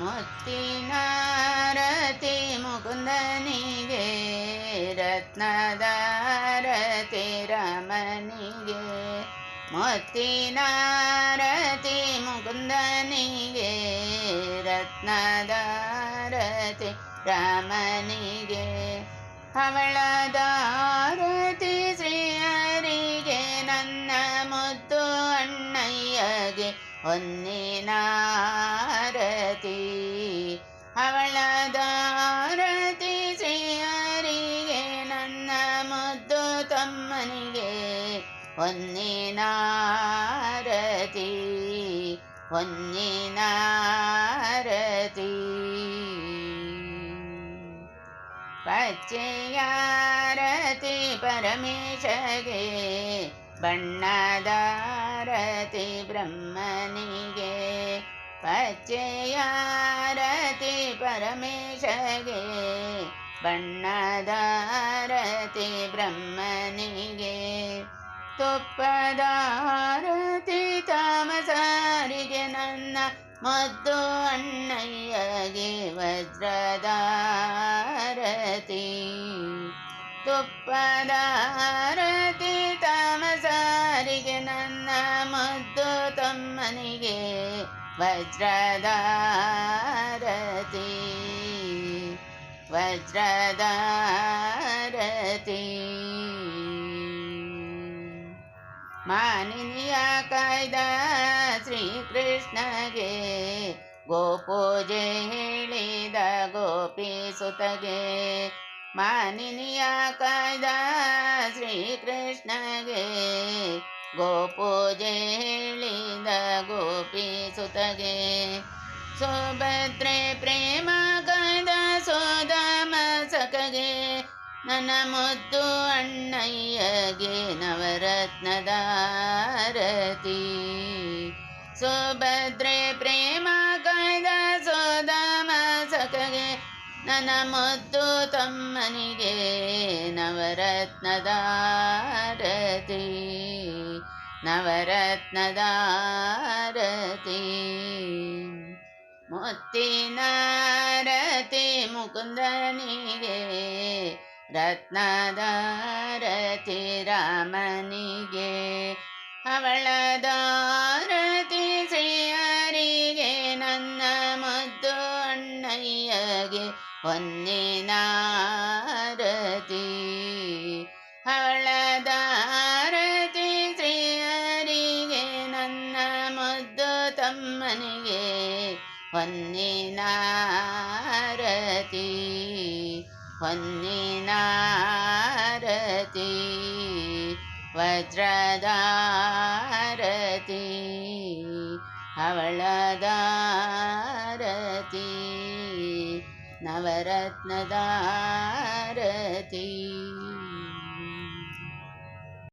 മുക്തിനാരതി മുകുന്ദനിಗೆ രത്നദാരതി രമണിಗೆ മുക്തിനാരതി മുകുന്ദനിಗೆ രത്നദാരതി രമണിಗೆ അവളദാരതി ഒന്നിനാരതി ಅವಳದಾರತಿ ಶ್ರೀಯರಿಗೆ ನನ್ನ ಮುದ್ದು ತಮ್ಮನಿಗೆ ഒന്നിനാരതി ഒന്നിനാരതി പച്ചയാരതി പരമേശകേ बण्डदारति ब्रह्मणि पचयारति परमेशगे बण्डदारति ब्रह्मणि गे तुप्प्प्प्प्प्प्प्प्प्प्पदारति तामसारि नन्न मो अन्नय्य वज्रदारति वज्रदारप्प्प्प्प्प्प्प्प्प्पदार वज्रदारति वज्रदारथी मानिया कैदा श्रीकृष्ण गे गोपोजेळी मानिनिया गोपीसुतगे मानिया कायदा श्रीकृष्णगे ಗೋಪೂಜೆ ಹೇಳಿದ ಗೋಪಿ ಸುತಗೆ ಸೋಭದ್ರೆ ಪ್ರೇಮ ಗದ ಸೋದಮ ಸಖಗೆ ನನ್ನ ಮುದ್ದು ಅಣ್ಣಯ್ಯಗೆ ದಾರತಿ ಸೋಭದ್ರೆ ಪ್ರೇಮ ಗದ ಸೋದಮ ಸಖಗೆ ನನ್ನ ಮುದ್ದು ತಮ್ಮನಿಗೆ ದಾರತಿ ನವರತ್ನದಾರತಿ ಮುತ್ತಿನಾರತಿ ಮುಕುಂದನಿಗೆ ರತ್ನದಾರತಿ ರಾಮನಿಗೆ ಅವಳದಾರತಿ ಶ್ರೀಯರಿಗೆ ನನ್ನ ಮುದ್ದು ಅಣ್ಣಯ್ಯಗೆ ಹೊನ್ನಿನಾರತಿ ಬ್ರಹ್ಮನಿಗೆ ಹೊನ್ನಿನಾರತಿ ಹೊನ್ನಿನಾರತಿ ವಜ್ರದಾರತಿ ಅವಳದಾರತಿ ನವರತ್ನದಾರತಿ